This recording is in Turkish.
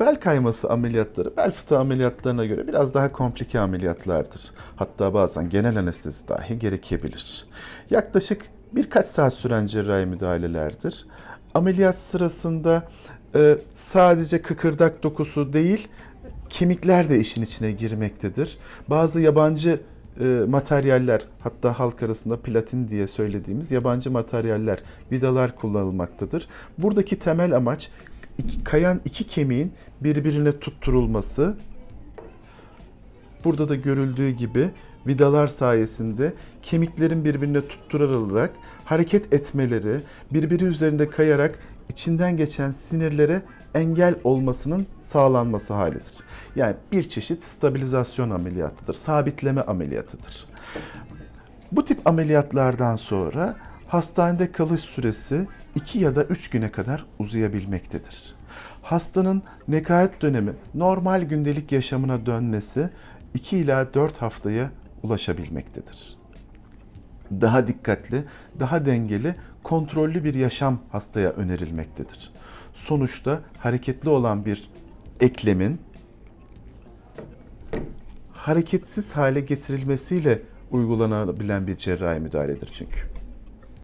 Bel kayması ameliyatları bel fıtığı ameliyatlarına göre biraz daha komplike ameliyatlardır. Hatta bazen genel anestezi dahi gerekebilir. Yaklaşık birkaç saat süren cerrahi müdahalelerdir. Ameliyat sırasında e, sadece kıkırdak dokusu değil, kemikler de işin içine girmektedir. Bazı yabancı e, materyaller hatta halk arasında platin diye söylediğimiz yabancı materyaller, vidalar kullanılmaktadır. Buradaki temel amaç iki, kayan iki kemiğin birbirine tutturulması. Burada da görüldüğü gibi vidalar sayesinde kemiklerin birbirine tutturularak hareket etmeleri, birbiri üzerinde kayarak içinden geçen sinirlere engel olmasının sağlanması halidir. Yani bir çeşit stabilizasyon ameliyatıdır, sabitleme ameliyatıdır. Bu tip ameliyatlardan sonra hastanede kalış süresi 2 ya da 3 güne kadar uzayabilmektedir. Hastanın nekaat dönemi normal gündelik yaşamına dönmesi 2 ila 4 haftaya ulaşabilmektedir. Daha dikkatli, daha dengeli, kontrollü bir yaşam hastaya önerilmektedir. Sonuçta hareketli olan bir eklemin hareketsiz hale getirilmesiyle uygulanabilen bir cerrahi müdahaledir çünkü.